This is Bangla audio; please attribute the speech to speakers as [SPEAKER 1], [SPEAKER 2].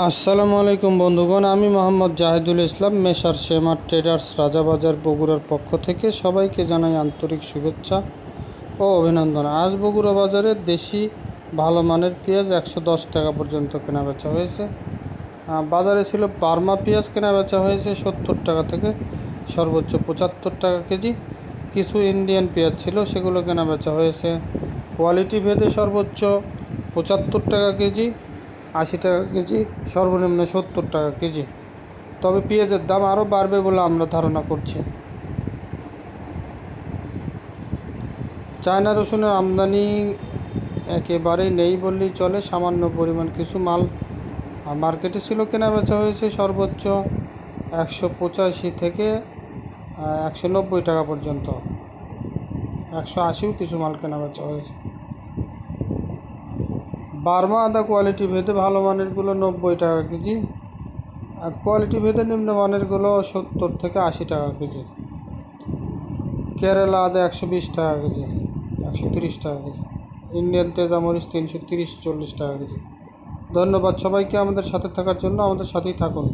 [SPEAKER 1] আসসালামু আলাইকুম বন্ধুগণ, আমি মোহাম্মদ জাহিদুল ইসলাম, মেসার শেমার ট্রেডার্স রাজাবাজার বগুড়ার পক্ষ থেকে সবাইকে জানাই আন্তরিক শুভেচ্ছা ও অভিনন্দন। আজ বগুড়া বাজারে দেশি ভালো মানের পেঁয়াজ একশো দশ টাকা পর্যন্ত কেনা বেচা হয়েছে বাজারে ছিল বার্মা পেঁয়াজ কেনা বেচা হয়েছে সত্তর টাকা থেকে সর্বোচ্চ পঁচাত্তর টাকা কেজি। কিছু ইন্ডিয়ান পেঁয়াজ ছিল, সেগুলো কেনা বেচা হয়েছে। কোয়ালিটি ভেদে সর্বোচ্চ পঁচাত্তর টাকা কেজি। আশি টাকা কেজি, সর্বনিম্ন সত্তর টাকা কেজি। তবে পেঁয়াজের দাম আরও বাড়বে বলে আমরা ধারণা করছি। চায়না রসুনের আমদানি একেবারেই নেই বললেই চলে, সামান্য পরিমাণ কিছু মাল মার্কেটে ছিল কেনা বেচা হয়েছে, সর্বোচ্চ একশো পঁচাশি থেকে একশো নব্বই টাকা পর্যন্ত। একশো আশিও কিছু মাল কেনা বেচা হয়েছে। বার্মা আদা কোয়ালিটি ভেদে ভালো মানেরগুলো নব্বই টাকা কেজি। আর কোয়ালিটি ভেদে নিম্ন মানেরগুলো সত্তর থেকে আশি টাকা কেজি। কেরালা আদা একশো বিশ টাকা কেজি, একশো তিরিশ টাকা কেজি। ইন্ডিয়ান তেজামরিচ তিনশো তিরিশ চল্লিশ টাকা কেজি। ধন্যবাদ সবাইকে আমাদের সাথে থাকার জন্য, আমাদের সাথেই থাকুন।